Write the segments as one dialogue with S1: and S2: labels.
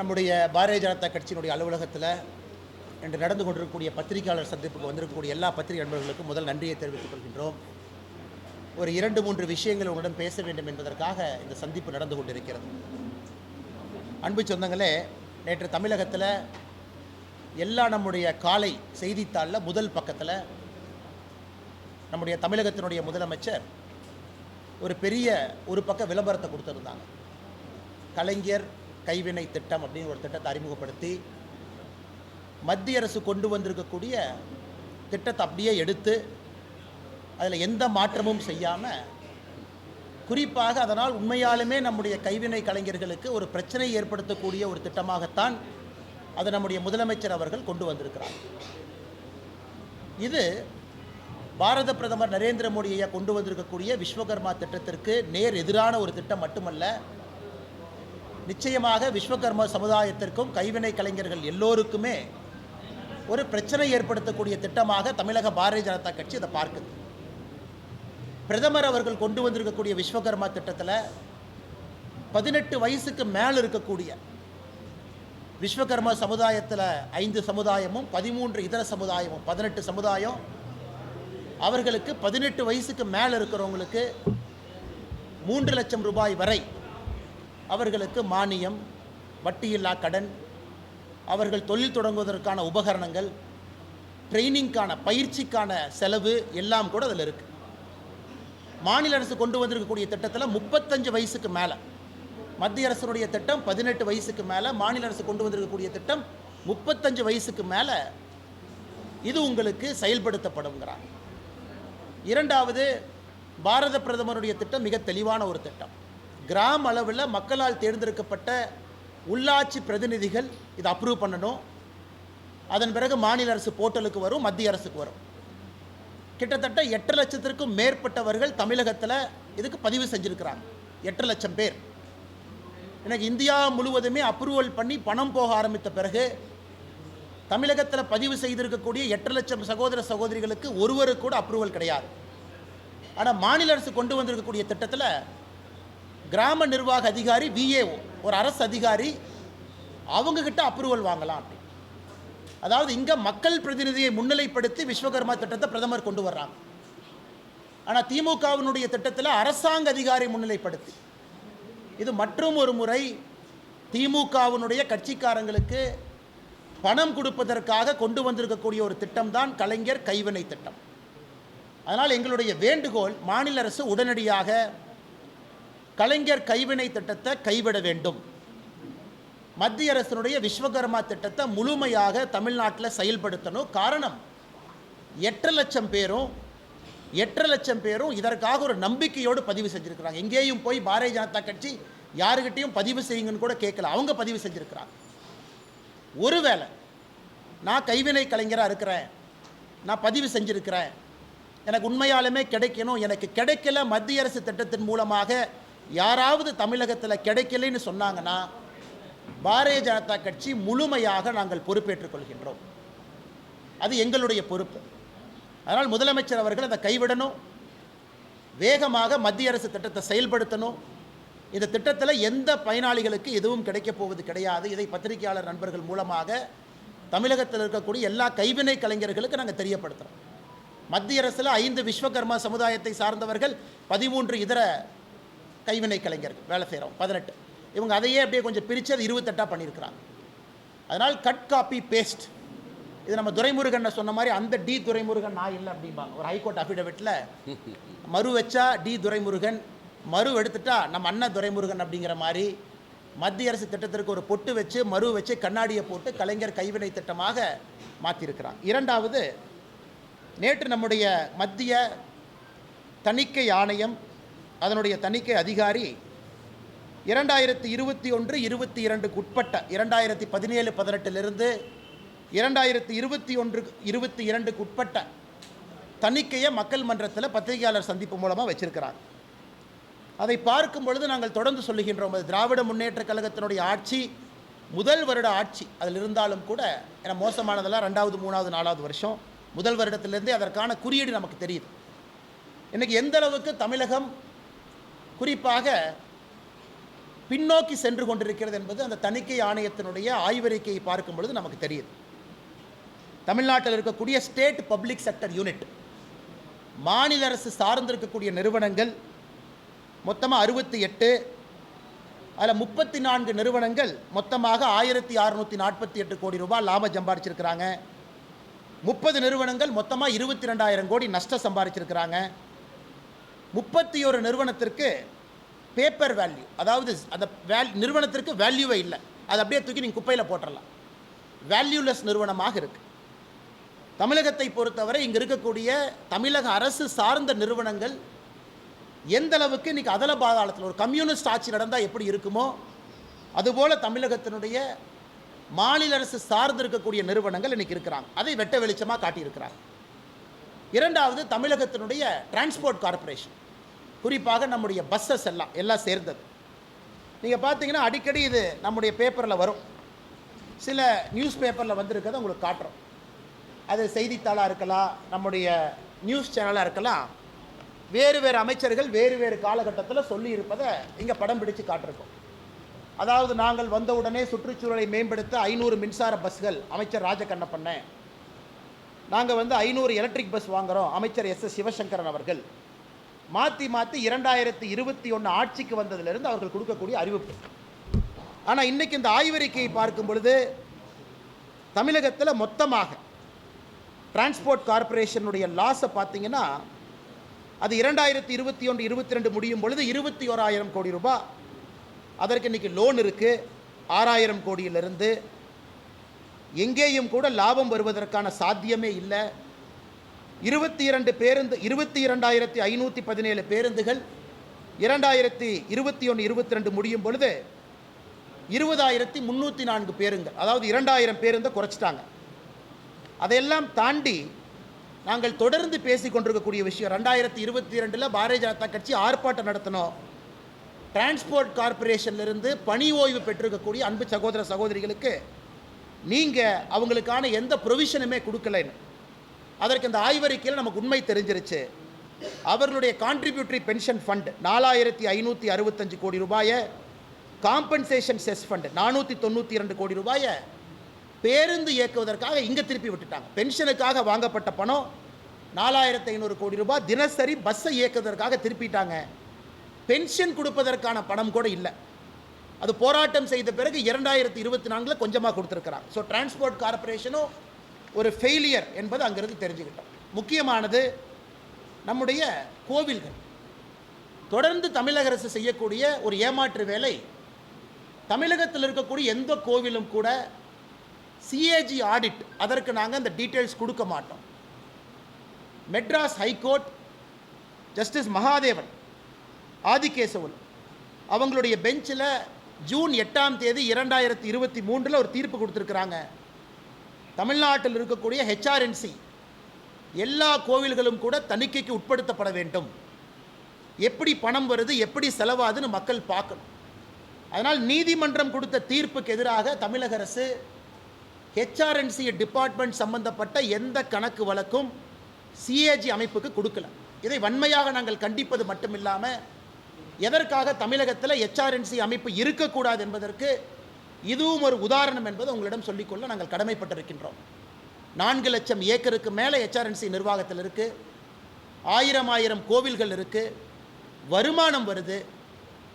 S1: நம்முடைய பாரதிய ஜனதா கட்சியினுடைய அலுவலகத்தில் இன்று நடந்து கொண்டிருக்கக்கூடிய பத்திரிகையாளர் சந்திப்புக்கு வந்திருக்கக்கூடிய எல்லா பத்திரிகை நண்பர்களுக்கும் முதல் நன்றியை தெரிவித்துக் கொள்கின்றோம். ஒரு இரண்டு மூன்று விஷயங்கள் உங்களிடம் பேச வேண்டும் என்பதற்காக இந்த சந்திப்பு நடந்து கொண்டிருக்கிறது. அன்பு சொந்தங்களே நேற்று தமிழகத்தில் எல்லா நம்முடைய காலை செய்தித்தாளில் முதல் பக்கத்தில் நம்முடைய தமிழகத்தினுடைய முதலமைச்சர் ஒரு பெரிய ஒரு பக்க விளம்பரத்தை கொடுத்துருந்தாங்க. கலைஞர் கைவினை திட்டம் அப்படின்னு ஒரு திட்டத்தை அறிமுகப்படுத்தி மத்திய அரசு கொண்டு வந்திருக்கக்கூடிய திட்டத்தை அப்படியே எடுத்து அதில் எந்த மாற்றமும் செய்யாமல் குறிப்பாக அதனால் உண்மையாலுமே நம்முடைய கைவினை கலைஞர்களுக்கு ஒரு பிரச்சனை ஏற்படுத்தக்கூடிய ஒரு திட்டமாகத்தான் அதை நம்முடைய முதலமைச்சர் அவர்கள் கொண்டு வந்திருக்கிறார். இது பாரத பிரதமர் நரேந்திர மோடி ஐயா கொண்டு வந்திருக்கக்கூடிய விஸ்வகர்மா திட்டத்திற்கு நேர் எதிரான ஒரு திட்டம் மட்டுமல்ல நிச்சயமாக விஸ்வகர்ம சமுதாயத்திற்கும் கைவினை கலைஞர்கள் எல்லோருக்குமே ஒரு பிரச்சனை ஏற்படுத்தக்கூடிய திட்டமாக தமிழக பாரதிய ஜனதா கட்சி இதை பார்க்குது. பிரதமர் அவர்கள் கொண்டு வந்திருக்கக்கூடிய விஸ்வகர்மா திட்டத்தில் பதினெட்டு வயசுக்கு மேல் இருக்கக்கூடிய விஸ்வகர்ம சமுதாயத்தில் ஐந்து சமுதாயமும் பதிமூன்று இதர சமுதாயமும் பதினெட்டு சமுதாயம் அவர்களுக்கு பதினெட்டு வயசுக்கு மேலே இருக்கிறவங்களுக்கு மூன்று லட்சம் ரூபாய் வரை அவர்களுக்கு மானியம் வட்டியில்லா கடன் அவர்கள் தொழில் தொடங்குவதற்கான உபகரணங்கள் ட்ரைனிங்க்கான பயிற்சிக்கான செலவு எல்லாம் கூட அதில் இருக்குது மாநில அரசு கொண்டு வந்திருக்கக்கூடிய திட்டத்தில் முப்பத்தஞ்சு வயசுக்கு மேலே மத்திய அரசனுடைய திட்டம் பதினெட்டு வயசுக்கு மேலே மாநில அரசு கொண்டு வந்திருக்கக்கூடிய திட்டம் முப்பத்தஞ்சு வயசுக்கு மேலே இது உங்களுக்கு செயல்படுத்தப்படுங்கிறாங்க இரண்டாவது பாரத பிரதமருடைய திட்டம் மிக தெளிவான ஒரு திட்டம். கிராம அளவில் மக்களால் தேர்ந்தெடுக்கப்பட்ட உள்ளாட்சி பிரதிநிதிகள் இதை அப்ரூவ் பண்ணணும். அதன் பிறகு மாநில அரசு போர்ட்டலுக்கு வரும் மத்திய அரசுக்கு வரும். கிட்டத்தட்ட எட்டு லட்சத்திற்கும் மேற்பட்டவர்கள் தமிழகத்தில் இதுக்கு பதிவு செஞ்சுருக்கிறாங்க. எட்டு லட்சம் பேர். எனக்கு இந்தியா முழுவதுமே அப்ரூவல் பண்ணி பணம் போக ஆரம்பித்த பிறகு தமிழகத்தில் பதிவு செய்திருக்கக்கூடிய எட்டு லட்சம் சகோதர சகோதரிகளுக்கு ஒருவருக்கு கூட அப்ரூவல் கிடையாது. ஆனால் மாநில அரசு கொண்டு வந்திருக்கக்கூடிய திட்டத்தில் கிராம நிர்வாக அதிகாரி விஏஓ ஒரு அரசு அதிகாரி அவங்கக்கிட்ட அப்ரூவல் வாங்கலாம் அப்படி. அதாவது இங்கே மக்கள் பிரதிநிதியை முன்னிலைப்படுத்தி விஸ்வகர்மா திட்டத்தை பிரதமர் கொண்டு வர்றாங்க. ஆனால் திமுகவினுடைய திட்டத்தில் அரசாங்க அதிகாரி முன்னிலைப்படுத்தி. இது மற்றும் ஒரு முறை திமுகவினுடைய கட்சிக்காரங்களுக்கு பணம் கொடுப்பதற்காக கொண்டு வந்திருக்கக்கூடிய ஒரு திட்டம்தான் கலைஞர் கைவினை திட்டம். அதனால் எங்களுடைய வேண்டுகோள் மாநில அரசு உடனடியாக கலைஞர் கைவினை திட்டத்தை கைவிட வேண்டும். மத்திய அரசினுடைய விஸ்வகர்மா திட்டத்தை முழுமையாக தமிழ்நாட்டில் செயல்படுத்தணும். காரணம் எட்டு லட்சம் பேரும் எட்டு லட்சம் பேரும் இதற்காக ஒரு நம்பிக்கையோடு பதிவு செஞ்சுருக்கிறாங்க. எங்கேயும் போய் பாரதிய ஜனதா கட்சி யாருக்கிட்டையும் பதிவு செய்யுங்கன்னு கூட கேட்கல. அவங்க பதிவு செஞ்சுருக்கிறாங்க. ஒருவேளை நான் கைவினை கலைஞராக இருக்கிறேன் நான் பதிவு செஞ்சுருக்கிறேன் எனக்கு உண்மையாலுமே கிடைக்கணும் எனக்கு கிடைக்கல மத்திய அரசு திட்டத்தின் மூலமாக யாராவது தமிழகத்தில் கிடைக்கலைன்னு சொன்னாங்கன்னா பாரதிய ஜனதா கட்சி முழுமையாக நாங்கள் பொறுப்பேற்றுக் கொள்கின்றோம். அது எங்களுடைய பொறுப்பு. அதனால் முதலமைச்சர் அவர்கள் அதை கைவிடணும். வேகமாக மத்திய அரசு திட்டத்தை செயல்படுத்தணும். இந்த திட்டத்தில் எந்த பயனாளிகளுக்கு எதுவும் கிடைக்கப் போவது கிடையாது. இதை பத்திரிகையாளர் நண்பர்கள் மூலமாக தமிழகத்தில் இருக்கக்கூடிய எல்லா கைவினை கலைஞர்களுக்கு நாங்கள் தெரியப்படுத்துகிறோம் மத்திய அரசில் ஐந்து விஸ்வகர்மா சமுதாயத்தை சார்ந்தவர்கள் பதிமூன்று இதர கைவினை கலைஞர்கள் வேலை செய்கிறோம் பதினெட்டு. இவங்க அதையே அப்படியே கொஞ்சம் பிரித்து அது இருபத்தெட்டாக பண்ணியிருக்கிறாங்க. அதனால் கட் காப்பி பேஸ்ட் இது நம்ம துரைமுருகன் சொன்ன மாதிரி அந்த டி துரைமுருகன் நான் இல்லை அப்படிம்பாங்க. ஒரு ஹைகோர்ட் அஃபிடவிட்டில் மறு வச்சா டி துரைமுருகன் மறு எடுத்துட்டா நம்ம அண்ணன் துரைமுருகன் அப்படிங்கிற மாதிரி மத்திய அரசு திட்டத்திற்கு ஒரு பொட்டு வச்சு மறு வச்சு கண்ணாடியை போட்டு கலைஞர் கைவினை திட்டமாக மாற்றியிருக்கிறாங்க இரண்டாவது நேற்று நம்முடைய மத்திய தணிக்கை ஆணையம் அதனுடைய தணிக்கை அதிகாரி இரண்டாயிரத்தி இருபத்தி ஒன்று இருபத்தி இரண்டுக்கு உட்பட்ட இரண்டாயிரத்தி பதினேழு பதினெட்டிலிருந்து இரண்டாயிரத்தி இருபத்தி ஒன்று இருபத்தி இரண்டுக்கு உட்பட்ட தணிக்கையை மக்கள் மன்றத்தில் பத்திரிகையாளர் சந்திப்பு மூலமாக வச்சிருக்கிறார். அதை பார்க்கும் பொழுது நாங்கள் தொடர்ந்து சொல்லுகின்றோம் அது திராவிட முன்னேற்ற கழகத்தினுடைய ஆட்சி முதல் வருட ஆட்சி அதில் இருந்தாலும் கூட ஏன்னா மோசமானதெல்லாம் ரெண்டாவது மூணாவது நாலாவது வருஷம் முதல் வருடத்திலேருந்தே அதற்கான குறியீடு நமக்கு தெரியுது. இன்றைக்கி எந்த அளவுக்கு தமிழகம் குறிப்பாக பின்னோக்கி சென்று கொண்டிருக்கிறது என்பது அந்த தணிக்கை ஆணையத்தினுடைய ஆய்வறிக்கையை பார்க்கும் பொழுது நமக்கு தெரியுது. தமிழ்நாட்டில் இருக்கக்கூடிய ஸ்டேட் பப்ளிக் செக்டர் யூனிட் மாநில அரசு சார்ந்திருக்கக்கூடிய நிறுவனங்கள் மொத்தமாக அறுபத்தி எட்டு அதில் முப்பத்தி நான்கு நிறுவனங்கள் மொத்தமாக ஆயிரத்தி அறுநூற்றி நாற்பத்தி எட்டு கோடி ரூபாய் லாபம் சம்பாதிச்சிருக்கிறாங்க முப்பது நிறுவனங்கள் மொத்தமாக இருபத்தி ரெண்டாயிரம் கோடி நஷ்டம் சம்பாதிச்சிருக்கிறாங்க முப்பத்தி ஒரு நிறுவனத்திற்கு பேப்பர் வேல்யூ அதாவது அந்த வேல் நிறுவனத்திற்கு வேல்யூவே இல்லை. அதை அப்படியே தூக்கி நீங்கள் குப்பையில் போட்டுடலாம் வேல்யூலெஸ் நிறுவனமாக இருக்குது தமிழகத்தை பொறுத்தவரை இங்கே இருக்கக்கூடிய தமிழக அரசு சார்ந்த நிறுவனங்கள் எந்த அளவுக்கு இன்றைக்கி அதல பாதாளத்தில் ஒரு கம்யூனிஸ்ட் ஆட்சி நடந்தால் எப்படி இருக்குமோ அதுபோல் தமிழகத்தினுடைய மாநில அரசு சார்ந்து இருக்கக்கூடிய நிறுவனங்கள் இன்றைக்கி இருக்கிறாங்க. அதை வெட்ட வெளிச்சமாக காட்டியிருக்கிறாங்க. இரண்டாவது தமிழகத்தினுடைய டிரான்ஸ்போர்ட் கார்ப்பரேஷன் குறிப்பாக நம்முடைய பஸ்ஸஸ் எல்லாம் எல்லாம் சேர்ந்தது. நீங்கள் பார்த்தீங்கன்னா அடிக்கடி இது நம்முடைய பேப்பரில் வரும். சில நியூஸ் பேப்பரில் வந்திருக்கிறத உங்களுக்கு காட்டுறோம். அது செய்தித்தாளாக இருக்கலாம் நம்முடைய நியூஸ் சேனலாக இருக்கலாம். வேறு வேறு அமைச்சர்கள் வேறு வேறு காலகட்டத்தில் சொல்லியிருப்பதை இங்கே படம் பிடிச்சு காட்டிருக்கோம். அதாவது நாங்கள் வந்தவுடனே சுற்றுச்சூழலை மேம்படுத்த ஐநூறு மின்சார பஸ்கள் அமைச்சர் ராஜகண்ணப்பண்ணேன் நாங்கள் வந்து ஐநூறு எலக்ட்ரிக் பஸ் வாங்குகிறோம் அமைச்சர் எஸ். எஸ். சிவசங்கரன் அவர்கள். மாற்றி மாற்றி இரண்டாயிரத்தி இருபத்தி ஒன்று ஆட்சிக்கு வந்ததிலிருந்து அவர்கள் கொடுக்கக்கூடிய அறிவிப்பு. ஆனால் இன்றைக்கி இந்த ஆய்வறிக்கையை பார்க்கும் பொழுது தமிழகத்தில் மொத்தமாக டிரான்ஸ்போர்ட் கார்ப்பரேஷனுடைய லாஸை பார்த்தீங்கன்னா அது இரண்டாயிரத்தி இருபத்தி ஒன்று இருபத்தி ரெண்டு முடியும் பொழுது இருபத்தி ஓராயிரம் கோடி ரூபாய். அதற்கு இன்றைக்கி லோன் இருக்குது ஆறாயிரம் கோடியிலிருந்து எங்கேயும் கூட லாபம் வருவதற்கான சாத்தியமே இல்லை. இருபத்தி இரண்டு பேருந்து இருபத்தி இரண்டாயிரத்தி ஐநூற்றி பதினேழு பேருந்துகள் இரண்டாயிரத்தி இருபத்தி ஒன்று இருபத்தி ரெண்டு முடியும் பொழுது இருபதாயிரத்தி முந்நூற்றி நான்கு பேருங்கள். அதாவது இரண்டாயிரம் பேருந்தை குறைச்சிட்டாங்க. அதையெல்லாம் தாண்டி நாங்கள் தொடர்ந்து பேசி கொண்டிருக்கக்கூடிய விஷயம் ரெண்டாயிரத்தி இருபத்தி ரெண்டில் பாரதிய ஜனதா கட்சி ஆர்ப்பாட்டம் நடத்தினோம் டிரான்ஸ்போர்ட் கார்ப்பரேஷன்லேருந்து பணி ஓய்வு பெற்றிருக்கக்கூடிய அன்பு சகோதர சகோதரிகளுக்கு நீங்கள் அவங்களுக்கான எந்த ப்ரொவிஷனுமே கொடுக்கலைன்னு. அதற்கு இந்த ஆய்வறிக்கையில் நமக்கு உண்மை தெரிஞ்சிருச்சு. அவர்களுடைய கான்ட்ரிபியூட்டரி பென்ஷன் ஃபண்ட் நாலாயிரத்தி ஐநூற்றி அறுபத்தஞ்சு கோடி ரூபாயை காம்பன்சேஷன் செஸ் ஃபண்ட் நானூற்றி தொண்ணூற்றி இரண்டு கோடி ரூபாயை பேருந்து இயக்குவதற்காக இங்கே திருப்பி விட்டுட்டாங்க. பென்ஷனுக்காக வாங்கப்பட்ட பணம் நாலாயிரத்தி ஐநூறு கோடி ரூபாய் தினசரி பஸ்ஸை இயக்குவதற்காக திருப்பிட்டாங்க. பென்ஷன் கொடுப்பதற்கான பணம் கூட இல்லை. அது போராட்டம் செய்த பிறகு இரண்டாயிரத்தி இருபத்தி நான்கில் கொஞ்சமாக கொடுத்துருக்குறாங்க ஸோ டிரான்ஸ்போர்ட் கார்ப்பரேஷனும் ஒரு ஃபெயிலியர் என்பது அங்கிருந்து தெரிஞ்சுக்கிட்டோம். முக்கியமானது நம்முடைய கோவில்கள். தொடர்ந்து தமிழக அரசு செய்யக்கூடிய ஒரு ஏமாற்று வேலை தமிழகத்தில் இருக்கக்கூடிய எந்த கோவிலும் கூட சிஏஜி ஆடிட் அதற்கு நாங்கள் அந்த டீட்டெயில்ஸ் கொடுக்க மாட்டோம். Madras high court justice Mahadevan Adikesavan அவங்களுடைய பெஞ்சில் ஜூன் எட்டாம் தேதி இரண்டாயிரத்தி இருபத்தி மூன்றில் ஒரு தீர்ப்பு கொடுத்துருக்குறாங்க. தமிழ்நாட்டில் இருக்கக்கூடிய ஹெச்ஆர்என்சி எல்லா கோவில்களும் கூட தணிக்கைக்கு உட்படுத்தப்பட வேண்டும். எப்படி பணம் வருது எப்படி செலவாதுன்னு மக்கள் பார்க்கணும். அதனால் நீதிமன்றம் கொடுத்த தீர்ப்புக்கு எதிராக தமிழக அரசு ஹெச்ஆர்என்சி டிபார்ட்மெண்ட் சம்பந்தப்பட்ட எந்த கணக்கு வழக்கும் சிஏஜி அமைப்புக்கு கொடுக்கல. இதை வன்மையாக நாங்கள் கண்டிப்பது மட்டுமில்லாமல் எதற்காக தமிழகத்தில் ஹெச்ஆர்என்சி அமைப்பு இருக்கக்கூடாது என்பதற்கு இதுவும் ஒரு உதாரணம் என்பது உங்களிடம் சொல்லிக்கொள்ள நாங்கள் கடமைப்பட்டிருக்கின்றோம். நான்கு லட்சம் ஏக்கருக்கு மேலே ஹெச்ஆர்என்சி நிர்வாகத்தில் இருக்குது ஆயிரம் ஆயிரம் கோவில்கள் இருக்குது வருமானம் வருது.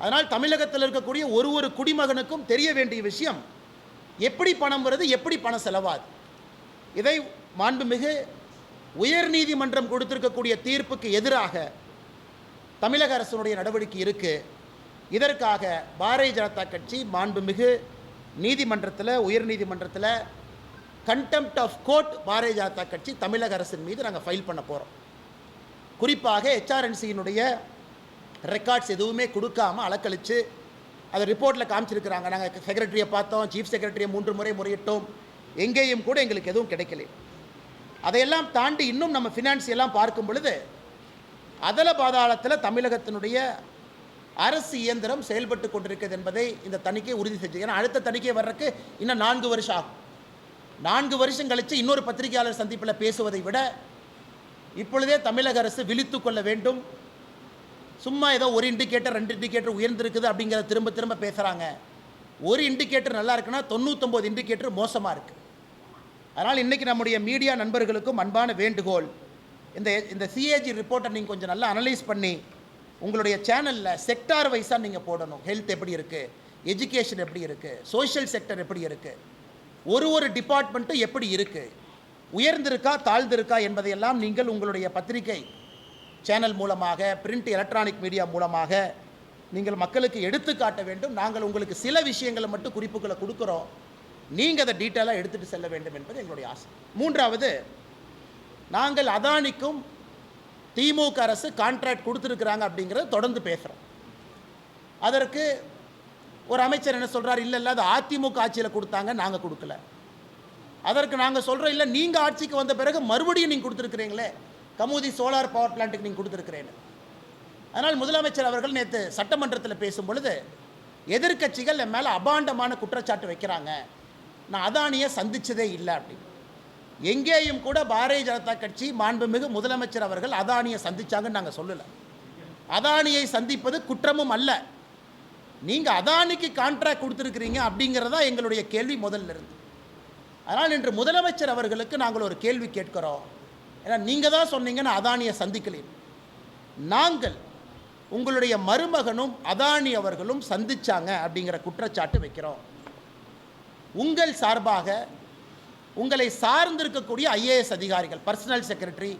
S1: அதனால் தமிழகத்தில் இருக்கக்கூடிய ஒரு ஒரு குடிமகனுக்கும் தெரிய வேண்டிய விஷயம் எப்படி பணம் வருது எப்படி பணம் செலவாது இதை மாண்புமிகு உயர்நீதிமன்றம் கொடுத்திருக்கக்கூடிய தீர்ப்புக்கு எதிராக தமிழக அரசினுடைய நடவடிக்கை இருக்குது இதற்காக பாரதிய ஜனதா கட்சி மாண்புமிகு நீதிமன்றத்தில் உயர்நீதிமன்றத்தில் contempt of court Bharatiya Janata கட்சி தமிழக அரசின் மீது நாங்கள் ஃபைல் பண்ண போகிறோம் குறிப்பாக ஹெச்ஆர்என்சியினுடைய ரெக்கார்ட்ஸ் எதுவுமே கொடுக்காம அலக்கழித்து அதை ரிப்போர்ட்டில் காமிச்சிருக்கிறாங்க. நாங்கள் செக்ரட்டரியை பார்த்தோம் சீஃப் செக்ரட்டரியை மூன்று முறை முறையிட்டோம். எங்கேயும் கூட எங்களுக்கு எதுவும் கிடைக்கல. அதையெல்லாம் தாண்டி இன்னும் நம்ம ஃபினான்ஸ் எல்லாம் பார்க்கும் பொழுது அதல பாதாளத்தில் தமிழகத்தினுடைய அரசு இயந்திரம் செயல்பட்டு கொண்டிருக்கிறது என்பதை இந்த தணிக்கை உறுதி செஞ்சு ஏன்னா அடுத்த தணிக்கை வர்றதுக்கு இன்னும் நான்கு வருஷம் ஆகும். நான்கு வருஷம் கழித்து இன்னொரு பத்திரிகையாளர் சந்திப்பில் பேசுவதை விட இப்பொழுதே தமிழக அரசு விழித்து கொள்ள வேண்டும். சும்மா ஏதோ ஒரு இண்டிகேட்டர் ரெண்டு இண்டிகேட்டர் உயர்ந்திருக்குது அப்படிங்கிறத திரும்ப திரும்ப பேசுகிறாங்க ஒரு இண்டிகேட்டர் நல்லா இருக்குன்னா தொண்ணூத்தொம்பது இண்டிகேட்டர் மோசமாக இருக்குது அதனால் இன்றைக்கி நம்முடைய மீடியா நண்பர்களுக்கும் அன்பான வேண்டுகோள். இந்த இந்த சிஏஜி ரிப்போர்ட்டை நீங்கள் கொஞ்சம் நல்லா அனலைஸ் பண்ணி உங்களுடைய சேனலில் செக்டார் வைஸாக நீங்கள் போடணும். ஹெல்த் எப்படி இருக்குது எஜுகேஷன் எப்படி இருக்குது சோஷியல் செக்டர் எப்படி இருக்குது ஒரு ஒரு டிபார்ட்மெண்ட்டும் எப்படி இருக்குது உயர்ந்திருக்கா தாழ்ந்திருக்கா என்பதையெல்லாம் நீங்கள் உங்களுடைய பத்திரிகை சேனல் மூலமாக பிரிண்ட் எலக்ட்ரானிக் மீடியா மூலமாக நீங்கள் மக்களுக்கு எடுத்து காட்ட வேண்டும். நாங்கள் உங்களுக்கு சில விஷயங்களை மட்டும் குறிப்புகளை கொடுக்குறோம். நீங்கள் அதை டீட்டெயிலாக எடுத்துகிட்டு செல்ல வேண்டும் என்பது எங்களுடைய ஆசை. மூன்றாவது நாங்கள் அதானிக்கும் திமுக அரசு கான்ட்ராக்ட் கொடுத்துருக்குறாங்க அப்படிங்கிறத தொடர்ந்து பேசுகிறோம் அதற்கு ஒரு அமைச்சர் என்ன சொல்கிறார் இல்லை இல்லை அது அதிமுக ஆட்சியில் கொடுத்தாங்க நாங்கள் கொடுக்கல. அதற்கு நாங்கள் சொல்கிறோம் இல்லை நீங்கள் ஆட்சிக்கு வந்த பிறகு மறுபடியும் நீங்கள் கொடுத்துருக்குறீங்களே. கமுதி சோலார் பவர் பிளான்ட்டுக்கு நீங்கள் கொடுத்துருக்குறேன்னு. அதனால் முதலமைச்சர் அவர்கள் நேற்று சட்டமன்றத்தில் பேசும் பொழுது எதிர்க்கட்சிகள் என் மேலே அபாண்டமான குற்றச்சாட்டு வைக்கிறாங்க. நான் அதானியை சந்திச்சதே இல்லை அப்படின்னு. எங்கேயும் கூட பாரதிய ஜனதா கட்சி மாண்புமிகு முதலமைச்சர் அவர்கள் அதானியை சந்திச்சாங்கன்னு நாங்கள் சொல்லலை. அதானியை சந்திப்பது குற்றமும் அல்ல. நீங்கள் அதானிக்கு கான்ட்ராக்ட் கொடுத்துருக்கிறீங்க அப்படிங்கிறதா எங்களுடைய கேள்வி முதல்ல இருந்து. அதனால் இன்று முதலமைச்சர் அவர்களுக்கு நாங்கள் ஒரு கேள்வி கேட்கிறோம். ஏன்னா நீங்கள் தான் சொன்னீங்கன்னு அதானியை சந்திக்கலேன் நாங்கள் உங்களுடைய மருமகனும் அதானி அவர்களும் சந்திச்சாங்க அப்படிங்கிற குற்றச்சாட்டு வைக்கிறோம். உங்கள் சார்பாக உங்களை சார்ந்திருக்கக்கூடிய ஐஏஎஸ் அதிகாரிகள் பர்சனல் செக்ரட்டரி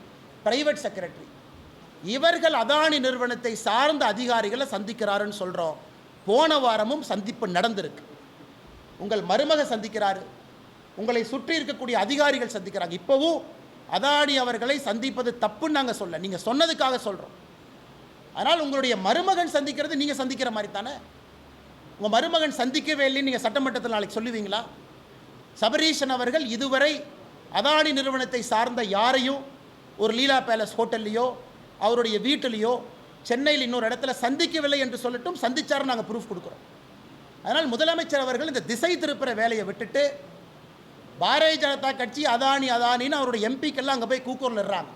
S1: பிரைவேட் செக்ரட்டரி இவர்கள் அதானி நிறுவனத்தை சார்ந்த அதிகாரிகளை சந்திக்கிறாருன்னு சொல்கிறோம் போன வாரமும் சந்திப்பு நடந்திருக்கு. உங்கள் மருமக சந்திக்கிறாரு. உங்களை சுற்றி இருக்கக்கூடிய அதிகாரிகள் சந்திக்கிறாங்க. இப்போவும் அதானி அவர்களை சந்திப்பது தப்புன்னு நாங்கள் சொல்ல நீங்கள் சொன்னதுக்காக சொல்கிறோம் அதனால் உங்களுடைய மருமகன் சந்திக்கிறது நீங்கள் சந்திக்கிற மாதிரி தானே? உங்கள் மருமகன் சந்திக்கவே இல்லைன்னு நீங்கள் சட்டமன்றத்தில் நாளைக்கு சொல்லுவீங்களா? சபரீஷன் அவர்கள் இதுவரை அதானி நிறுவனத்தை சார்ந்த யாரையும் ஒரு லீலா பேலஸ் ஹோட்டல்லையோ அவருடைய வீட்டிலையோ சென்னையில் இன்னொரு இடத்துல சந்திக்கவில்லை என்று சொல்லட்டும் சந்தித்தார் நாங்கள் ப்ரூஃப் கொடுக்குறோம். அதனால் முதலமைச்சர் அவர்கள் இந்த திசை திருப்புற வேலையை விட்டுட்டு பாரதிய ஜனதா கட்சி அதானி அதானின்னு அவருடைய எம்பிக்கெல்லாம் அங்கே போய் கூக்கூரில் இருறாங்க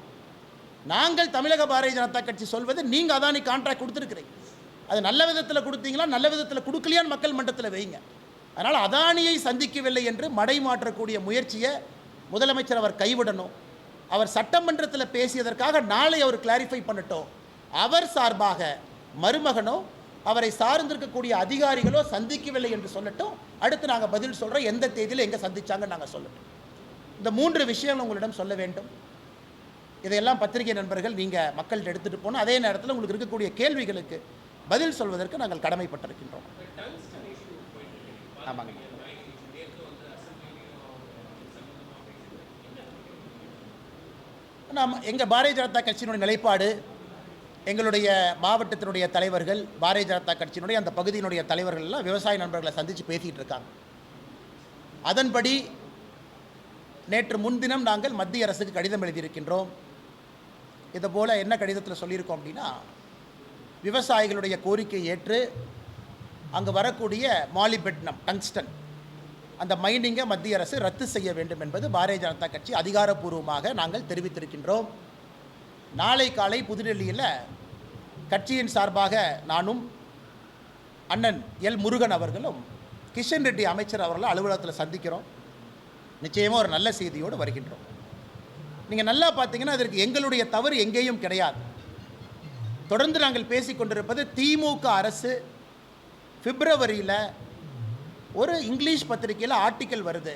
S1: நாங்கள் தமிழக பாரதிய ஜனதா கட்சி சொல்வது நீங்கள் அதானி கான்ட்ராக்ட் கொடுத்துருக்குறீங்க. அது நல்ல விதத்தில் கொடுத்தீங்களா நல்ல விதத்தில் கொடுக்கலையான்னு மக்கள் மன்றத்தில் வைங்க. அதனால் அதானியை சந்திக்கவில்லை என்று மடை மாற்றக்கூடிய முயற்சியை முதலமைச்சர் அவர் கைவிடணும். அவர் சட்டமன்றத்தில் பேசியதற்காக நாளை அவர் கிளாரிஃபை பண்ணட்டும். அவர் சார்பாக மருமகனோ அவரை சார்ந்திருக்கக்கூடிய அதிகாரிகளோ சந்திக்கவில்லை என்று சொல்லட்டும். அடுத்து நாங்கள் பதில் சொல்கிறோம் எந்த தேதியில் எங்கே சந்திச்சாங்கன்னு நாங்கள் சொல்லட்டும். இந்த மூன்று விஷயங்கள் உங்களிடம் சொல்ல வேண்டும். இதையெல்லாம் பத்திரிகை நண்பர்கள் நீங்கள் மக்கள்கிட்ட எடுத்துகிட்டு போகணும். அதே நேரத்தில் உங்களுக்கு இருக்கக்கூடிய கேள்விகளுக்கு பதில் சொல்வதற்கு நாங்கள் கடமைப்பட்டிருக்கின்றோம். ஆமாங்க. நாம் எங்கள் பாரதிய ஜனதா கட்சியினுடைய நிலைப்பாடு எங்களுடைய மாவட்டத்தினுடைய தலைவர்கள் பாரதிய ஜனதா கட்சியினுடைய அந்த பகுதியினுடைய தலைவர்கள் எல்லாம் விவசாய நண்பர்களை சந்தித்து பேசிகிட்டு இருக்காங்க. அதன்படி நேற்று முன்தினம் நாங்கள் மத்திய அரசுக்கு கடிதம் எழுதியிருக்கின்றோம். இதை போல் என்ன கடிதத்தில் சொல்லியிருக்கோம் அப்படின்னா விவசாயிகளுடைய கோரிக்கை ஏற்று அங்கே வரக்கூடிய மாலிபெட்னம் டங்ஸ்டன். அந்த மைனிங்கை மத்திய அரசு ரத்து செய்ய வேண்டும் என்பது பாரதிய ஜனதா கட்சி அதிகாரப்பூர்வமாக நாங்கள் தெரிவித்திருக்கின்றோம். நாளை காலை புதுடெல்லியில் கட்சியின் சார்பாக நானும் அண்ணன் எல் முருகன் அவர்களும் கிஷன் ரெட்டி அமைச்சர் அவர்களை அலுவலகத்தில் சந்திக்கிறோம். நிச்சயமாக ஒரு நல்ல செய்தியோடு வருகின்றோம். நீங்கள் நல்லா பார்த்தீங்கன்னா அதற்கு எங்களுடைய தவறு எங்கேயும் கிடையாது. தொடர்ந்து நாங்கள் பேசிக்கொண்டிருப்பது திமுக அரசு பிப்ரவரியில் ஒரு இங்கிலீஷ் பத்திரிகையில் ஆர்டிக்கல் வருது.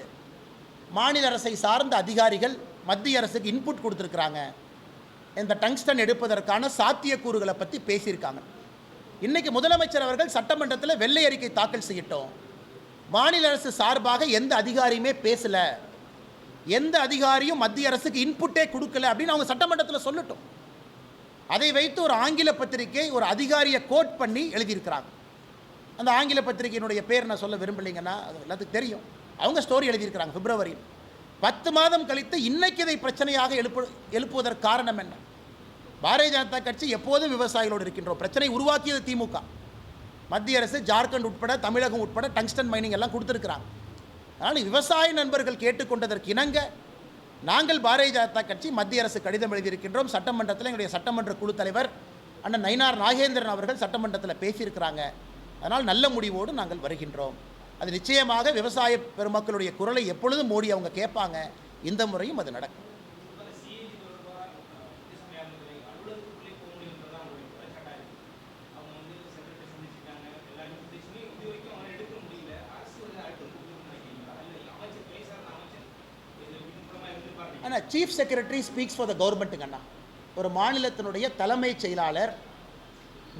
S1: மாநில அரசை சார்ந்த அதிகாரிகள் மத்திய அரசுக்கு இன்புட் கொடுத்துருக்குறாங்க. இந்த டங்ஸ்டன் எடுப்பதற்கான சாத்தியக்கூறுகளை பற்றி பேசியிருக்காங்க. இன்றைக்கி முதலமைச்சர் அவர்கள் சட்டமன்றத்தில் வெள்ளை அறிக்கை தாக்கல் செய்யட்டும். மாநில அரசு சார்பாக எந்த அதிகாரியுமே பேசலை. எந்த அதிகாரியும் மத்திய அரசுக்கு இன்புட்டே கொடுக்கல அப்படின்னு அவங்க சட்டமன்றத்தில் சொல்லட்டும். அதை வைத்து ஒரு ஆங்கில பத்திரிகை ஒரு அதிகாரியை கோட் பண்ணி எழுதியிருக்கிறாங்க. அந்த ஆங்கில பத்திரிகையினுடைய பேர் நான் சொல்ல விரும்பலைங்கன்னா அது எல்லாத்துக்கும் தெரியும். அவங்க ஸ்டோரி எழுதியிருக்கிறாங்க பிப்ரவரி பத்து மாதம் கழித்து இன்னைக்கு இதை பிரச்சனையாக எழுப்பு எழுப்புவதற்கு காரணம் என்ன? பாரதிய ஜனதா கட்சி எப்போதும் விவசாயிகளோடு இருக்கின்றோம். பிரச்சனை உருவாக்கியது திமுக. மத்திய அரசு ஜார்க்கண்ட் உட்பட தமிழகம் உட்பட டங்ஸ்டன் மைனிங் எல்லாம் கொடுத்துருக்குறாங்க. அதனால் விவசாய நண்பர்கள் கேட்டுக்கொண்டதற்கு இணங்க நாங்கள் பாரதிய ஜனதா கட்சி மத்திய அரசு கடிதம் எழுதியிருக்கின்றோம். சட்டமன்றத்தில் எங்களுடைய சட்டமன்ற குழு தலைவர் அண்ணன் நயினார் நாகேந்திரன் அவர்கள் சட்டமன்றத்தில் பேசியிருக்கிறாங்க. அதனால் நல்ல முடிவோடு நாங்கள் வருகின்றோம். அது நிச்சயமாக விவசாய பெருமக்களுடைய குரலை எப்பொழுதும் மோடி அவங்க கேட்பாங்க. இந்த முறையும் அது நடக்கும். ஆனால் chief secretary speaks for the கவர்மெண்ட்டுங்கண்ணா ஒரு மாநிலத்தினுடைய தலைமைச் செயலாளர்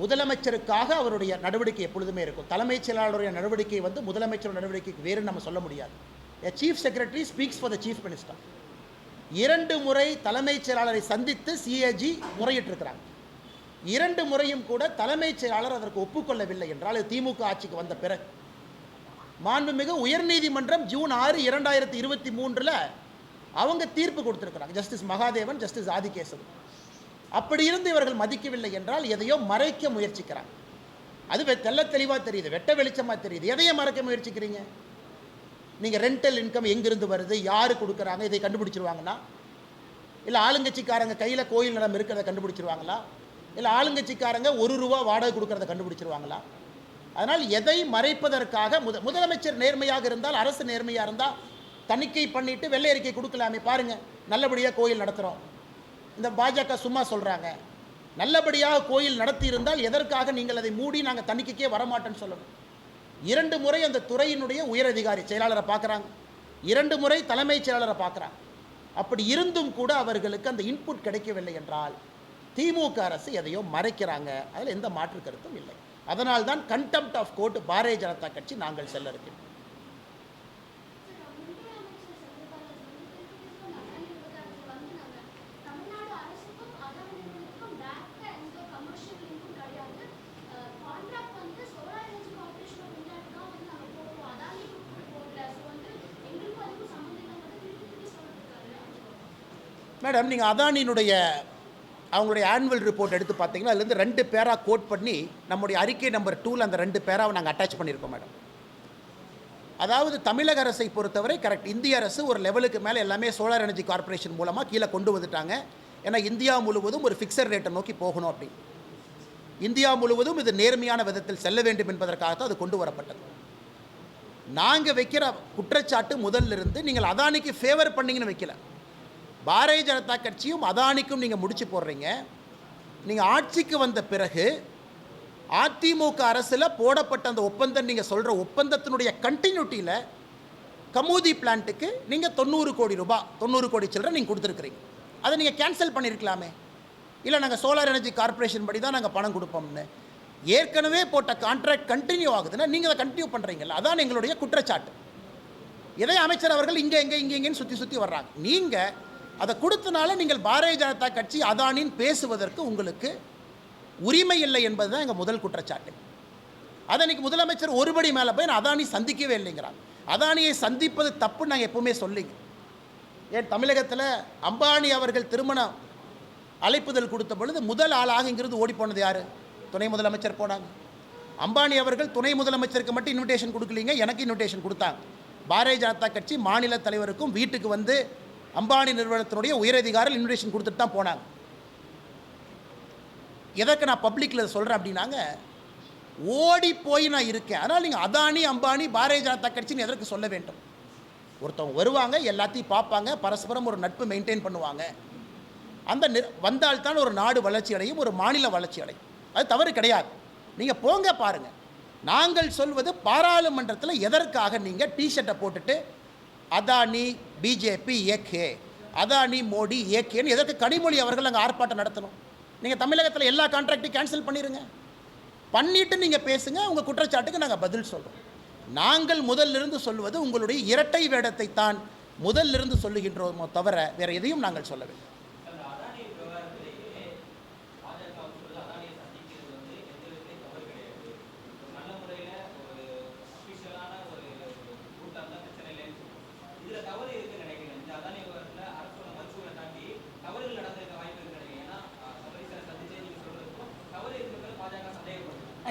S1: முதலமைச்சருக்காக அவருடைய நடவடிக்கை எப்பொழுதுமே இருக்கும். தலைமைச் செயலாளருடைய நடவடிக்கை வந்து முதலமைச்சர் நடவடிக்கைக்கு வேறு நம்ம சொல்ல முடியாது. Chief secretary speaks for the chief minister இரண்டு முறை தலைமைச் செயலாளரை சந்தித்து சிஏஜி முறையிட்டிருக்கிறாங்க. இரண்டு முறையும் கூட தலைமைச் செயலாளர் அதற்கு ஒப்புக்கொள்ளவில்லை என்றால் அது திமுக ஆட்சிக்கு வந்த பிறகு. மாண்புமிகு உயர்நீதிமன்றம் ஜூன் ஆறு இரண்டாயிரத்தி இருபத்தி மூன்றில் அவங்க தீர்ப்பு கொடுத்துருக்குறாங்க. ஜஸ்டிஸ் மகாதேவன் ஜஸ்டிஸ் ஆதிகேசவன் அப்படி இருந்து இவர்கள் மதிக்கவில்லை என்றால் எதையோ மறைக்க முயற்சிக்கிறாங்க. அது தெல்ல தெளிவாக தெரியுது வெட்ட வெளிச்சமாக தெரியுது. எதையை மறைக்க முயற்சிக்கிறீங்க? நீங்கள் ரெண்டல் இன்கம் எங்கிருந்து வருது? யார் கொடுக்குறாங்க? இதை கண்டுபிடிச்சிருவாங்கன்னா இல்லை ஆளுங்கட்சிக்காரங்க கையில் கோயில் நிலம் இருக்கிறத கண்டுபிடிச்சிருவாங்களா? இல்லை ஆளுங்கட்சிக்காரங்க ஒரு ரூபா வாடகை கொடுக்கறத கண்டுபிடிச்சிருவாங்களா? அதனால் எதை மறைப்பதற்காக முத முதலமைச்சர் நேர்மையாக இருந்தால் அரசு நேர்மையாக இருந்தால் தணிக்கை பண்ணிட்டு வெள்ளை அறிக்கை கொடுக்கலாமே. பாருங்கள் நல்லபடியாக கோயில் நடத்துகிறோம் இந்த பாஜக சும்மா சொல்கிறாங்க நல்லபடியாக கோயில் நடத்தி இருந்தால் எதற்காக நீங்கள் அதை மூடி நாங்கள் தணிக்கைக்கே வரமாட்டேன்னு சொல்லணும். இரண்டு முறை அந்த துறையினுடைய உயரதிகாரி செயலாளரை பார்க்குறாங்க. இரண்டு முறை தலைமைச் செயலாளரை பார்க்குறாங்க. அப்படி இருந்தும் கூட அவர்களுக்கு அந்த இன்புட் கிடைக்கவில்லை என்றால் திமுக அரசு எதையோ மறைக்கிறாங்க. அதில் எந்த மாற்று கருத்தும் இல்லை. அதனால்தான் contempt of court Bharatiya Janata கட்சி நாங்கள் செல்ல இருக்கிறோம்
S2: தமிழ்நாடு அரசுக்கும் அதானிக்கும் டைரக்டா எந்த கமர்ஷியல் லிங்க்கும் கிடையாது கான்ட்ராக்ட் வந்து சோலார் எனர்ஜி கார்பரேஷன் ஆஃப் இந்தியாவுக்கு தான் வந்து நாங்கள் போடுவோம் அதானி போடல ஸோ வந்து எங்களுக்கும் அதுக்கும் சம்மந்தம் இல்லை வந்து திருப்பி திருப்பி சொல்லிருக்காரு
S1: மேடம் நீங்கள் அதானியினுடைய அவங்களுடைய ஆனுவல் ரிப்போர்ட் எடுத்து பார்த்தீங்கன்னா அதுலேருந்து ரெண்டு பேரா கோட் பண்ணி நம்முடைய அறிக்கை நம்பர் டூவில் அந்த ரெண்டு பேராவை நாங்கள் அட்டாச் பண்ணியிருக்கோம் மேடம். அதாவது தமிழக அரசை பொறுத்தவரை கரெக்ட் இந்திய அரசு ஒரு லெவலுக்கு மேலே எல்லாமே சோலார் எனர்ஜி கார்ப்பரேஷன் மூலமாக கீழே கொண்டு வந்துட்டாங்க. ஏன்னா இந்தியா முழுவதும் ஒரு ஃபிக்ஸட் ரேட்டை நோக்கி போகணும் அப்படி. இந்தியா முழுவதும் இது நேர்மையான விதத்தில் செல்ல வேண்டும் என்பதற்காகத்தான் அது கொண்டு வரப்பட்டது. நாங்கள் வைக்கிற குற்றச்சாட்டு முதல்ல இருந்து நீங்கள் அதானிக்கு ஃபேவர் பண்ணீங்கன்னு வைக்கல. பாரதிய ஜனதா கட்சியும் அதானிக்கும் நீங்கள் முடிச்சு போடுறீங்க. நீங்கள் ஆட்சிக்கு வந்த பிறகு அதிமுக அரசில் போடப்பட்ட அந்த ஒப்பந்தம் நீங்கள் சொல்கிற ஒப்பந்தத்தினுடைய கண்டினியூட்டியில் கமூதி பிளான்ட்டுக்கு நீங்கள் தொண்ணூறு கோடி ரூபாய் தொண்ணூறு கோடி சில்லரை நீங்கள் கொடுத்துருக்குறீங்க. அதை நீங்கள் கேன்சல் பண்ணியிருக்கலாமே இல்லை நாங்கள் சோலார் எனர்ஜி கார்ப்பரேஷன் படி தான் நாங்கள் பணம் கொடுப்போம்னு. ஏற்கனவே போட்ட கான்ட்ராக்ட் கண்டினியூ ஆகுதுன்னா நீங்கள் அதை கண்டினியூ பண்ணுறீங்கல்ல அதான் எங்களுடைய குற்றச்சாட்டு. இதை அமைச்சர் அவர்கள் இங்கே எங்கே இங்கே இங்கேன்னு சுற்றி சுற்றி வர்றாங்க. நீங்கள் அதை கொடுத்தனால நீங்கள் பாரதிய ஜனதா கட்சி அதானின் பேசுவதற்கு உங்களுக்கு உரிமை இல்லை என்பது தான் எங்கள் முதல் குற்றச்சாட்டு. அதை இன்னைக்கு முதலமைச்சர் ஒருபடி மேலே போய் நான் அதானி சந்திக்கவே இல்லைங்கிறாங்க அதானியை சந்திப்பது தப்பு நாங்கள் எப்பவுமே சொல்லிங்க. ஏன் தமிழகத்தில் அம்பானி அவர்கள் திருமணம் அழைப்புதல் கொடுத்த பொழுது முதல் ஆளாக இங்கிருந்து ஓடி போனது யார்? துணை முதலமைச்சர் போனாங்க. அம்பானி அவர்கள் துணை முதலமைச்சருக்கு மட்டும் இன்விடேஷன் கொடுக்கலீங்க எனக்கு இன்விடேஷன் கொடுத்தாங்க. பாரதிய ஜனதா கட்சி மாநில தலைவருக்கும் வீட்டுக்கு வந்து அம்பானி நிறுவனத்தினுடைய உயரதிகாரிகள் இன்விடேஷன் கொடுத்துட்டு தான் போனாங்க. எதற்கு நான் பப்ளிக்கில் சொல்கிறேன் அப்படின்னாங்க ஓடி போய் நான் இருக்கேன். அதனால் நீங்கள் அதானி அம்பானி பாரதிய ஜனதா கட்சின்னு எதற்கு சொல்ல வேண்டும்? ஒருத்தவங்க வருவாங்க எல்லாத்தையும் பார்ப்பாங்க பரஸ்பரம் ஒரு நட்பு மெயின்டைன் பண்ணுவாங்க. அந்த நிற வந்தால்தான் ஒரு நாடு வளர்ச்சி அடையும் ஒரு மாநில வளர்ச்சி அடையும். அது தவறு கிடையாது. நீங்கள் போங்க பாருங்கள் நாங்கள் சொல்வது பாராளுமன்றத்தில் எதற்காக நீங்கள் டிஷர்ட்டை போட்டுட்டு அதானி பிஜேபி ஏகே அதானி மோடி ஏகேன்னு எதற்கு கனிமொழி அவர்கள் அங்கே ஆர்ப்பாட்டம் நடத்தணும்? நீங்கள் தமிழகத்தில் எல்லா கான்ட்ராக்டையும் கேன்சல் பண்ணிடுங்க பண்ணிட்டு நீங்கள் பேசுங்க உங்கள் குற்றச்சாட்டுக்கு நாங்கள் பதில் சொல்கிறோம் நாங்கள் முதல்லிருந்து சொல்வது உங்களுடைய இரட்டை வேடத்தை தான் முதல்லிருந்து சொல்லுகின்றோமோ தவிர வேறு எதையும் நாங்கள் சொல்லவில்லை.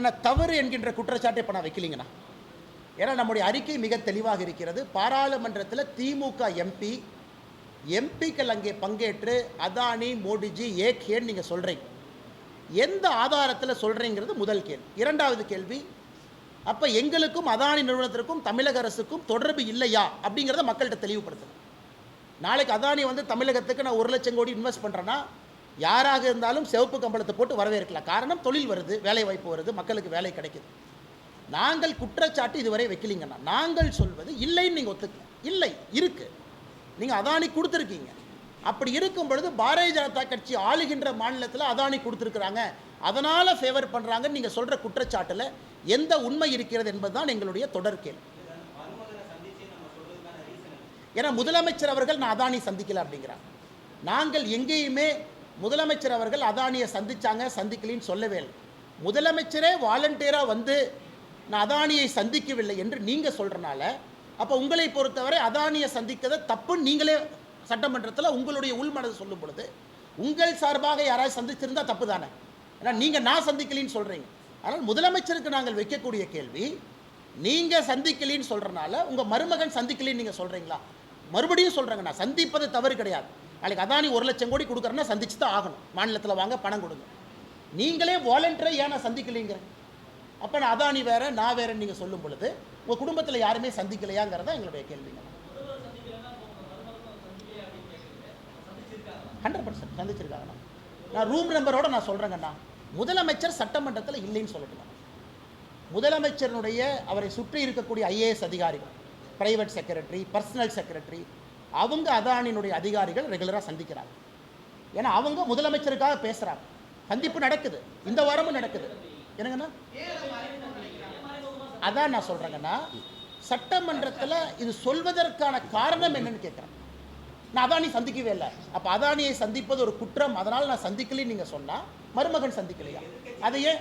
S1: ஆனால் தவறு என்கின்ற குற்றச்சாட்டை இப்போ நான் வைக்கலிங்கண்ணா. ஏன்னா நம்முடைய அறிக்கை மிக தெளிவாக இருக்கிறது. பாராளுமன்றத்தில் திமுக எம்பி எம்பிக்கள் அங்கே பங்கேற்று அதானி மோடிஜி ஏகேன்னு நீங்கள் சொல்கிறீங்க எந்த ஆதாரத்தில் சொல்கிறீங்கிறது முதல் கேள்வி. இரண்டாவது கேள்வி அப்போ எங்களுக்கும் அதானி நிறுவனத்திற்கும் தமிழக அரசுக்கும் தொடர்பு இல்லையா அப்படிங்கிறத மக்கள்கிட்ட தெளிவுபடுத்தணும். நாளைக்கு அதானி வந்து தமிழகத்துக்கு நான் ஒரு லட்சம் கோடி இன்வெஸ்ட் பண்ணுறேன்னா யாராக இருந்தாலும் சிவப்பு கம்பளத்தை போட்டு வரவேற்கலாம். காரணம் தொழில் வருது வேலை வாய்ப்பு வருது மக்களுக்கு வேலை கிடைக்குது. நாங்கள் குற்றச்சாட்டு இதுவரை வைக்கலிங்கண்ணா நாங்கள் சொல்வது இல்லைன்னு நீங்கள் ஒத்துக்க இல்லை இருக்கு. நீங்கள் அதானி கொடுத்துருக்கீங்க. அப்படி இருக்கும் பொழுது பாரதிய ஜனதா கட்சி ஆளுகின்ற மாநிலத்தில் அதானி கொடுத்துருக்குறாங்க. அதனால் ஃபேவர் பண்ணுறாங்கன்னு நீங்கள் சொல்கிற குற்றச்சாட்டில் எந்த உண்மை இருக்கிறது என்பதுதான் எங்களுடைய தொடர் கேள்வி. ஏன்னா முதலமைச்சர் அவர்கள் நான் அதானி சந்திக்கல அப்படிங்கிறாங்க நாங்கள் எங்கேயுமே முதலமைச்சர் அவர்கள் அதானியை சந்தித்தாங்க சந்திக்கலின்னு சொல்லவே இல்லை. முதலமைச்சரே வாலண்டியராக வந்து நான் அதானியை சந்திக்கவில்லை என்று நீங்கள் சொல்கிறனால அப்போ உங்களை பொறுத்தவரை அதானியை சந்திக்கதை தப்புன்னு நீங்களே சட்டமன்றத்தில் உங்களுடைய உள்மனது சொல்லும் பொழுது உங்கள் சார்பாக யாராவது சந்திச்சிருந்தால் தப்பு தானே? ஏன்னா நீங்கள் நான் சந்திக்கலின்னு சொல்கிறீங்க ஆனால் முதலமைச்சருக்கு நாங்கள் வைக்கக்கூடிய கேள்வி நீங்கள் சந்திக்கலின்னு சொல்கிறனால உங்கள் மருமகன் சந்திக்கலின்னு நீங்கள் சொல்கிறீங்களா மறுபடியும் சொல்கிறேங்க நான் சந்திப்பது தவறு கிடையாது. நாளைக்கு அதானி ஒரு லட்சம் கோடி கொடுக்குறேன்னா சந்திச்சு தான் ஆகணும். மாநிலத்தில் வாங்க பணம் கொடுங்க. நீங்களே வாலண்டராக ஏன் நான் சந்திக்கலைங்கிற? அப்போ நான் அதானி வேற நான் வேறன்னு நீங்கள் சொல்லும் பொழுது உங்கள் குடும்பத்தில் யாருமே சந்திக்கலையாங்கிறத எங்களுடைய கேள்விங்க ஹண்ட்ரட் பர்சன்ட் சந்திச்சிருக்காங்கண்ணா நான் ரூம் நம்பரோட நான் சொல்கிறேங்கண்ணா முதலமைச்சர் சட்டமன்றத்தில் இல்லைன்னு சொல்லட்டுங்க முதலமைச்சருடைய அவரை சுற்றி இருக்கக்கூடிய ஐஏஎஸ் அதிகாரிகள் பிரைவேட் செக்ரட்டரி பர்சனல் செக்ரட்டரி அவங்க அதானியினுடைய அதிகாரிகள் ரெகுலராக சந்திக்கிறாங்க. ஏன்னா அவங்க முதலமைச்சருக்காக பேசுகிறாங்க சந்திப்பு நடக்குது. இந்த வாரமும் நடக்குது. என்னங்கண்ணா? அதான் நான் சொல்கிறேங்கன்னா சட்டமன்றத்தில் இது சொல்வதற்கான காரணம் என்னன்னு கேட்குறேன் நான் அதானி சந்திக்கவே இல்லை. அப்போ அதானியை சந்திப்பது ஒரு குற்றம். அதனால் நான் சந்திக்கலைன்னு நீங்கள் சொன்னால் மருமகன் சந்திக்கலையா? அதையே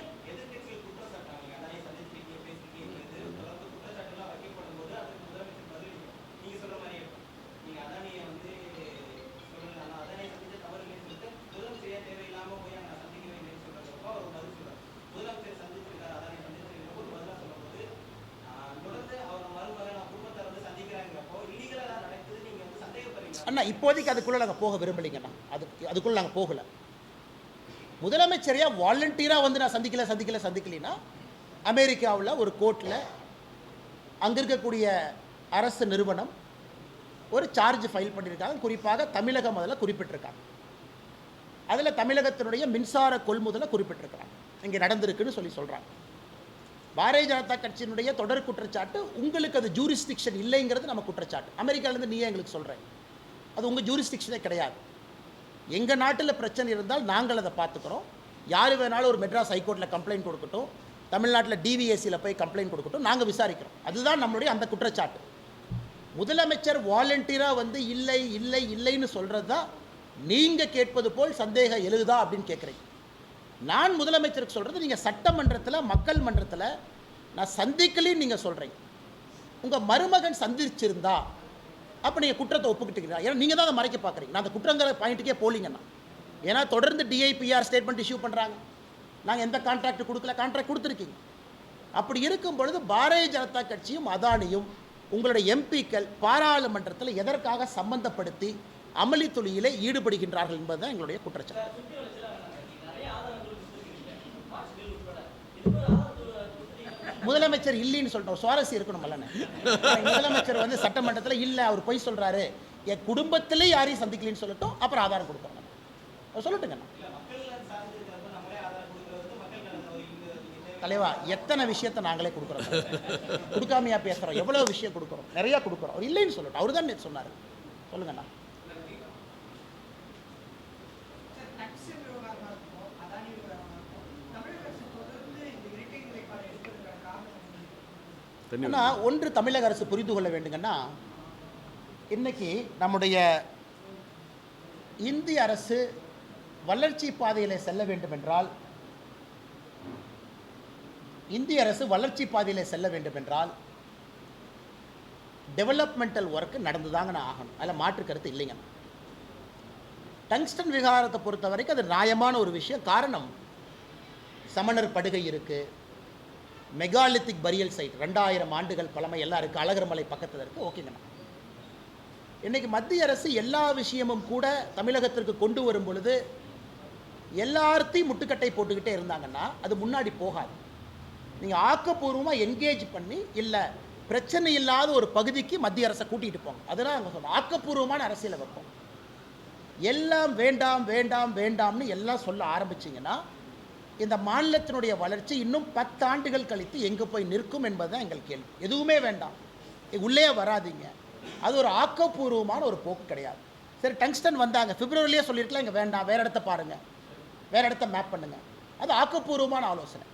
S1: அண்ணா இப்போதைக்கு அதுக்குள்ளே நாங்கள் போக விரும்பலைங்கண்ணா அதுக்கு அதுக்குள்ளே நாங்கள் போகலை. முதலமைச்சரையாக வாலண்டியராக வந்து நான் சந்திக்கல சந்திக்கல சந்திக்கலைன்னா அமெரிக்காவில் ஒரு கோர்ட்டில் அங்கே இருக்கக்கூடிய அரசு நிறுவனம் ஒரு சார்ஜ் ஃபைல் பண்ணியிருக்காங்க. குறிப்பாக தமிழகம் அதில் குறிப்பிட்டிருக்காங்க. அதில் தமிழகத்தினுடைய மின்சார கொள்முதலை குறிப்பிட்டிருக்கிறாங்க. இங்கே நடந்திருக்குன்னு சொல்லி சொல்கிறாங்க பாரதிய ஜனதா கட்சியினுடைய தொடர் குற்றச்சாட்டு உங்களுக்கு அது ஜூரிஸ்டிக்ஷன் இல்லைங்கிறது நம்ம குற்றச்சாட்டு. அமெரிக்காவிலேருந்து நீயே எங்களுக்கு சொல்கிறேன் அது உங்கள் ஜூரிஸ்டிக்ஷனே கிடையாது. எங்கள் நாட்டில் பிரச்சனை இருந்தால் நாங்கள் அதை பார்த்துக்குறோம். யார் வேணாலும் ஒரு மெட்ராஸ் ஹைகோர்ட்டில் கம்ப்ளைண்ட் கொடுக்கட்டும். தமிழ்நாட்டில் டிவிஎஸ்சியில் போய் கம்ப்ளைண்ட் கொடுக்கட்டும். நாங்கள் விசாரிக்கிறோம். அதுதான் நம்மளுடைய அந்த குற்றச்சாட்டு. முதலமைச்சர் வாலண்டியராக வந்து இல்லை இல்லை இல்லைன்னு சொல்கிறது தான் நீங்கள் கேட்பது போல் சந்தேகம் எழுதுதா அப்படின்னு கேட்குறீங்க நான் முதலமைச்சருக்கு சொல்கிறது நீங்கள் சட்டமன்றத்தில் மக்கள் மன்றத்தில் நான் சந்திக்கலைன்னு நீங்கள் சொல்கிறீங்க உங்கள் மருமகன் சந்திச்சிருந்தா அப்போ நீங்கள் குற்றத்தை ஒப்புக்கிட்டுக்கிறீங்க ஏன்னா நீங்கள் தான் அதை மறைக்க பார்க்குறீங்க. நான் அந்த குற்றங்கிற பாயிண்ட்டுக்கே போலிங்கண்ணா ஏன்னா தொடர்ந்து டிஐபிஆர் ஸ்டேட்மெண்ட் இஷ்யூ பண்ணுறாங்க நாங்கள் எந்த கான்ட்ராக்ட் கொடுக்கல? கான்ட்ராக்ட் கொடுத்துருக்கீங்க. அப்படி இருக்கும் பொழுது பாரதிய ஜனதா கட்சியும் அதானியும் உங்களுடைய எம்பிக்கள் பாராளுமன்றத்தில் எதற்காக சம்பந்தப்படுத்தி அமளி தொழிலே ஈடுபடுகின்றார்கள் என்பதுதான் எங்களுடைய குற்றச்சாட்டு. முதலமைச்சர் இல்லைன்னு சொல்லிட்டோம். சுவாரஸ்யம் இருக்கணும் முதலமைச்சர் வந்து சட்டமன்றத்தில் இல்லை அவர் பொய் சொல்றாரு. என் குடும்பத்திலே யாரையும் சந்திக்கலைன்னு சொல்லட்டும். அப்புறம் ஆதாரம் கொடுப்பாங்க சொல்லட்டுங்க. தலைவா எத்தனை விஷயத்தை நாங்களே கொடுக்குறோம்? கொடுக்காமையா பேசுகிறோம் எவ்வளோ விஷயம் கொடுக்குறோம்? நிறையா கொடுக்குறோம். அவர் இல்லைன்னு சொல்லட்டும். அவர் தான் சொன்னார். சொல்லுங்கண்ணா
S3: சார் டக்ஸ் விவகாரமா இருக்கும் அதானி விவகாரமா இருக்கும் தமிழக அரசு தொடர்ந்து இந்த இரட்டை நிலைப்பாடு எடுப்பதற்கான காரணம் என்ன?
S4: தண்ணி
S1: ஆனால் ஒன்று தமிழக அரசு புரிந்து கொள்ள வேண்டுங்கன்னா இன்னைக்கு நம்முடைய இந்திய அரசு வளர்ச்சி பாதையிலே செல்ல வேண்டும் என்றால் இந்திய அரசு வளர்ச்சி பாதையிலே செல்ல வேண்டும் என்றால் டெவலப்மெண்டல் ஒர்க்கு நடந்துதாங்க நான் ஆகணும். அதில் மாற்று கருத்து இல்லைங்க. டங்ஸ்டன் விகாரத்தை பொறுத்த வரைக்கும் அது நியாயமான ஒரு விஷயம். காரணம் சமணர் படுகை இருக்குது மெகாலித்திக் பரியல் சைட் ரெண்டாயிரம் ஆண்டுகள் பழமை எல்லாம் இருக்குது அழகர்மலை பக்கத்தில் இருக்குது ஓகேங்கண்ணா இன்றைக்கி மத்திய அரசு எல்லா விஷயமும் கூட தமிழகத்திற்கு கொண்டு வரும் பொழுது எல்லாத்தையும் முட்டுக்கட்டை போட்டுக்கிட்டே இருந்தாங்கன்னா அது முன்னாடி போகாது. நீங்கள் ஆக்கப்பூர்வமாக என்கேஜ் பண்ணி இல்லை பிரச்சனை இல்லாத ஒரு பகுதிக்கு மத்திய அரசை கூட்டிகிட்டு போங்க. அதெல்லாம் அவங்க சொன்னோம் ஆக்கப்பூர்வமான அரசியலை வைப்போம் எல்லாம் வேண்டாம் வேண்டாம் வேண்டாம்னு எல்லாம் சொல்ல ஆரம்பிச்சிங்கன்னா இந்த மாநிலத்தினுடைய வளர்ச்சி இன்னும் பத்தாண்டுகள் கழித்து எங்கே போய் நிற்கும் என்பது தான் எங்கள் கேள்வி. எதுவுமே வேண்டாம். உள்ளே வராதீங்க. அது ஒரு ஆக்கப்பூர்வமான ஒரு போக்கு கிடையாது. சரி டங்ஸ்டன் வந்தாங்க. பிப்ரவரிலேயே சொல்லியிருக்கலாம். இங்கே வேண்டாம். வேறு இடத்த பாருங்கள் வேறு இடத்த மேப் பண்ணுங்கள் அது ஆக்கப்பூர்வமான ஆலோசனை.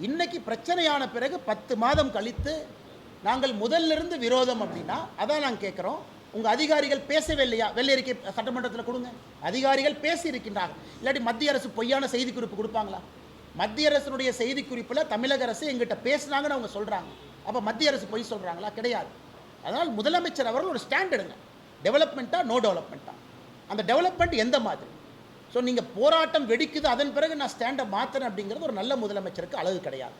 S1: இன்னைக்கு பிரச்சனையான பிறகு பத்து மாதம் கழித்து நாங்கள் முதல்லிருந்து விரோதம் அப்படின்னா அதான் நாங்கள் கேட்குறோம். உங்கள் அதிகாரிகள் பேசவே இல்லையா? வெள்ளை அறிக்கை சட்டமன்றத்தில் கொடுங்க. அதிகாரிகள் பேசி இருக்கின்றார்கள் இல்லாட்டி மத்திய அரசு பொய்யான செய்திக்குறிப்பு கொடுப்பாங்களா? மத்திய அரசினுடைய செய்திக்குறிப்பில் தமிழக அரசு எங்கிட்ட பேசுனாங்கன்னு அவங்க சொல்கிறாங்க அப்போ மத்திய அரசு பொய் சொல்கிறாங்களா கிடையாது. அதனால் முதலமைச்சர் அவர்கள் ஒரு ஸ்டாண்ட் எடுங்க. டெவலப்மெண்ட்டாக நோ டெவலப்மெண்ட்டாக அந்த டெவலப்மெண்ட் எந்த மாதிரி? ஸோ நீங்கள் போராட்டம் வெடிக்குது அதன் பிறகு நான் ஸ்டாண்டை மாற்றுறேன் அப்படிங்கிறது ஒரு நல்ல முதலமைச்சருக்கு அழகு கிடையாது.